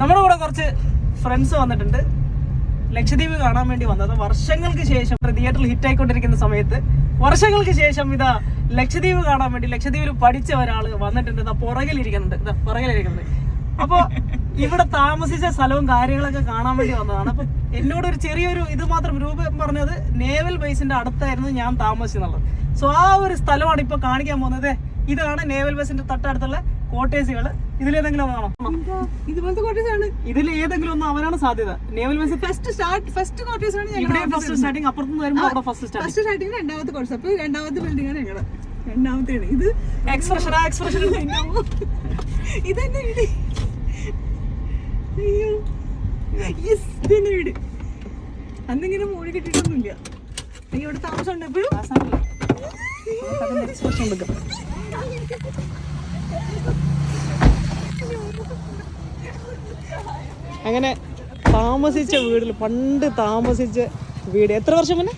നമ്മുടെ കൂടെ കുറച്ച് ഫ്രണ്ട്സ് വന്നിട്ടുണ്ട്. ലക്ഷദ്വീപ് കാണാൻ വേണ്ടി വന്നത്. വർഷങ്ങൾക്ക് ശേഷം തിയേറ്ററിൽ ഹിറ്റ് ആയിക്കൊണ്ടിരിക്കുന്ന സമയത്ത് വർഷങ്ങൾക്ക് ശേഷം ഇതാ ലക്ഷദ്വീപ് കാണാൻ വേണ്ടി ലക്ഷദ്വീപിൽ പഠിച്ച ഒരാൾ വന്നിട്ടുണ്ട്. ഇതാ പുറകിലിരിക്കുന്നുണ്ട് ഇതാ പുറകിലിരിക്കുന്നുണ്ട് അപ്പൊ ഇവിടെ താമസിച്ച സ്ഥലവും കാര്യങ്ങളൊക്കെ കാണാൻ വേണ്ടി വന്നതാണ്. അപ്പൊ എന്നോട് ഒരു ചെറിയൊരു ഇത് മാത്രം രൂപം പറഞ്ഞത് നേവൽ ബേസിന്റെ അടുത്തായിരുന്നു ഞാൻ താമസിച്ചെന്നുള്ളത്. സോ ആ ഒരു സ്ഥലമാണ് ഇപ്പൊ കാണിക്കാൻ പോകുന്നത്. ഇതാണ് നേവൽ ബേസിന്റെ തൊട്ടടുത്തുള്ള കോട്ടേഴ്സുകൾ ഇതിലേതെങ്കിലും ഒന്നാണോ? ഇതുപോലത്തെ കോട്ടേഴ്സ് ആണ്. ഇതിൽ ഏതെങ്കിലും ഒന്ന് അവനാണ് സാധ്യത. Naval base first start first quarters ആണ് ഇവിടെ ഫസ്റ്റ് സ്റ്റാർട്ടിങ് അപ്പുറത്തുനിന്ന് വരുമ്പോൾ അവിടെ ഫസ്റ്റ് സ്റ്റാർട്ടിങ് ഫസ്റ്റ് സ്റ്റാർട്ടിങ് രണ്ടാമത്തെ കോഴ്സ് അപ്പോൾ രണ്ടാമത്തെ ബിൽഡിംഗ് ആണ് ഞങ്ങളുടെ രണ്ടാമത്തെയാണ് ഇത് എക്സ്പ്രഷൻ എക്സ്പ്രഷൻ ഇതന്നെ വീട് അയ്യോ. യെസ് ഇതന്നെ വീട് അന്നിങ്ങനെ മൂടി കിട്ടിയിട്ടൊന്നുമില്ല. അയ്യോ ഇവിടെ താമസം ഉണ്ട്. എപ്പോഴും എക്സ്പ്രഷൻ എടുക്കാം അങ്ങനെ താമസിച്ച വീടിൽ പണ്ട് താമസിച്ച വീട്. എത്ര വർഷം മുന്നേ?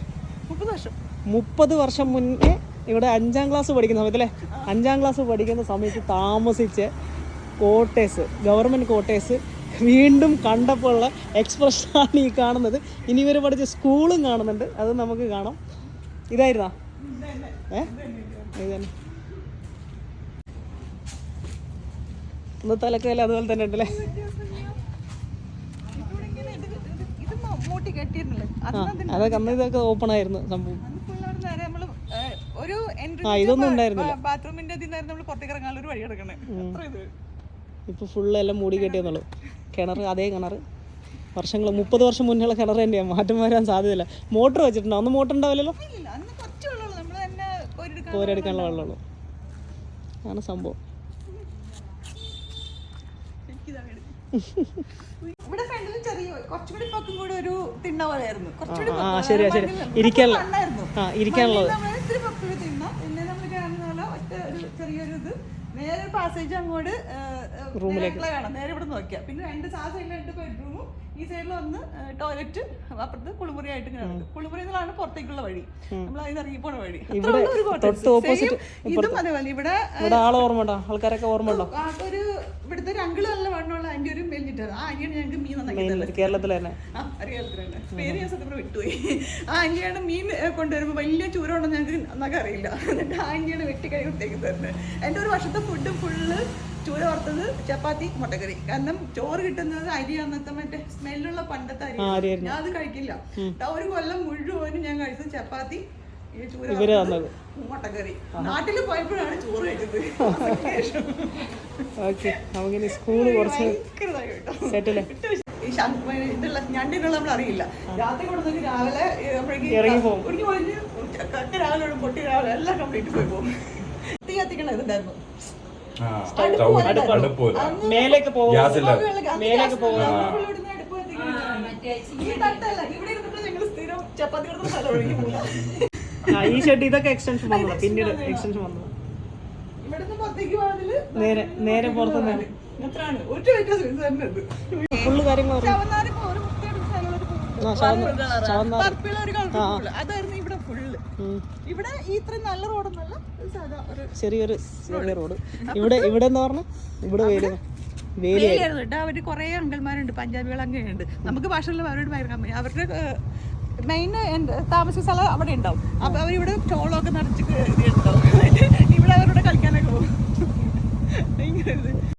മുപ്പത് വർഷം. മുപ്പത് വർഷം മുന്നേ ഇവിടെ അഞ്ചാം ക്ലാസ് പഠിക്കുന്ന സമയത്ത് അല്ലേ? അഞ്ചാം ക്ലാസ് പഠിക്കുന്ന സമയത്ത് താമസിച്ച് കോട്ടേഴ്സ് ഗവൺമെന്റ് കോട്ടേഴ്സ് വീണ്ടും കണ്ടപ്പോൾ ഉള്ള എക്സ്പ്രഷനാണ് ഈ കാണുന്നത്. ഇനി ഇവർ പഠിച്ച സ്കൂളും കാണുന്നുണ്ട്. അത് നമുക്ക് കാണാം. ഇതായിരുന്നാ? ഏ? ഇത് തന്നെ ഒന്ന് തലക്കല്ല അതുപോലെ തന്നെ ഉണ്ടല്ലേ? അതൊക്കെ അന്ന് ഇതൊക്കെ ഓപ്പൺ ആയിരുന്നു സംഭവം. ഒരു ഇതൊന്നും ഉണ്ടായിരുന്നില്ല. ബാത്റൂമിന്റെ നമ്മൾ പുറത്തേക്ക് ഇറങ്ങാനുള്ള ഒരു വഴി കിടക്കണേ. ഇപ്പോൾ ഫുള്ള് എല്ലാം മൂടി കെട്ടിയെന്നുള്ളൂ കിണർ അതേ കിണർ വർഷങ്ങൾ മുപ്പത് വർഷം മുന്നേ കിണർ തന്നെയാണ് മാറ്റം വരാൻ സാധ്യതയില്ല. മോട്ടർ വെച്ചിട്ടുണ്ടോ? അന്ന് മോട്ടർ ഉണ്ടാവില്ലല്ലോ? കോരെടുക്കാനുള്ള വെള്ളമുള്ളൂ. ആണ് സംഭവം. ഇവിടെ ഫ്രണ്ടിൽ ചെറിയ കുറച്ചുകൂടി പൊക്കം കൂടി ഒരു തിണ്ണ പോലെയായിരുന്നു. കുറച്ചുകൂടി ഇരിക്കാനുള്ള- ഇരിക്കാനുള്ളത് മണ്ണിൽ നമ്മൾ ഇത്തിരി പൊക്കം ഒരു തിണ്ണ പിന്നെ നമ്മൾ കാണുന്ന പോലെ ഒറ്റ ഒരു ചെറിയൊരു ഇത് നേരെ പാസേജ് അങ്ങോട്ട് റൂമിലേക്ക് കാണാം നേരെ ഇവിടെ നോക്കിയാ. പിന്നെ രണ്ട് ആ സൈഡിൽ രണ്ട് ബെഡ്റൂമും ഈ സൈഡിൽ ഒന്ന് ടോയ്ലറ്റ് അപ്പുറത്ത് കുളിമുറി ആയിട്ട് ഇങ്ങനെ കുളിമുറി എന്നുള്ളതാണ് പുറത്തേക്കുള്ള വഴി. നമ്മൾ അതിന് ഇറങ്ങി പോണ വഴി. തൊട്ട് ഓപ്പോസിറ്റ് ഇതും അതേപോലെ. ഇവിടെ ആളെ ഓർമ്മ ഉണ്ടോ ആൾക്കാരൊക്കെ ഓർമ്മ ഉണ്ടോ ഒരു ഇവിടുത്തെ ഒരു അങ്കിൾ നല്ല വണ്ണമുള്ള ആന്റി ഒരു മെലിഞ്ഞിട്ട് ആ ആന്റിയാണ് ഞങ്ങൾക്ക് മീൻ നന്നാക്കി. കേരളത്തിൽ തന്നെ. ആ പേര് ഞാൻ സത്യം വിട്ടുപോയി. ആ ആന്റിയാണ് മീൻ കൊണ്ടുവരുമ്പോൾ വലിയ ചൂരുണ്ടെന്ന് ഞങ്ങൾക്ക് നന്നൊക്കെ അറിയില്ല. എന്നിട്ട് ആ ആന്റിയാണ് വെട്ടിക്കൈ കൊടുത്തേക്ക് തരുന്നത് എന്റെ ഒരു വർഷത്തെ ഫുഡ് ഫുള്ള് ചൂര വറുത്തത് ചപ്പാത്തി മുട്ടക്കറി. കാരണം ചോറ് കിട്ടുന്നത് അരി അന്നത്തെ മറ്റേ സ്മെല്ലുള്ള പണ്ടത്തെ അരി. ഞാൻ അത് കഴിക്കില്ല. ഒരു കൊല്ലം മുഴുവനും ഞാൻ കഴിച്ചത് ചപ്പാത്തി ഇവർ തന്നത് മുട്ടക്കറി നാട്ടിൽ പോയപ്പോഴാണ് ചോറ് കഴിച്ചത് ഓക്കെ നമുക്കിനി സ്കൂൾ കുറച്ച് ശംഖ് ഇതുള്ള ഞണ്ടിനുള്ള നമ്മൾ അറിയില്ല. രാത്രി കൊടുത്തെങ്കിൽ രാവിലെ ഇറങ്ങി പോകും. രാവിലെ പൊട്ടി രാവിലെ എല്ലാം കംപ്ലീറ്റ് പോയി പോകും തീ കത്തിക്കണ ഇതുണ്ടായിരുന്നു. മേലേക്ക് പോകും. ഈ തട്ടല്ല. ഇവിടെ ഇരുന്നിട്ട് ഞങ്ങൾ സ്ഥിരം ചപ്പാത്തി കൊടുക്കുന്ന സ്ഥലം ഒഴുകി പോകും ഈ ഷെഡ് ഇതൊക്കെ എക്സ്റ്റൻഷൻ വന്നതാ പിന്നീട് എക്സ്റ്റൻഷൻ വന്നതാ. നേരെ നേരെ പുറത്തു ഫുള്ള് കാര്യങ്ങൾ ചെറിയൊരു ചെറിയ റോഡ്. ഇവിടെ ഇവിടെ പറഞ്ഞ ഇവിടെ വേലി വേലി വേലിയായിരുന്നു കേട്ടോ. അവർ കുറെ അങ്കൽമാരുണ്ട് പഞ്ചാബികൾ അങ്ങനെയുണ്ട്. നമുക്ക് ഭാഷകളിൽ അവരോട് അവരുടെ മെയിൻ താമസ സ്ഥലം അവിടെ ഉണ്ടാവും. അപ്പൊ അവരിവിടെ ടോളൊക്കെ ഉണ്ടാവും ഇവിടെ അവരോട് കളിക്കാനൊക്കെ പോകും. ഇത്.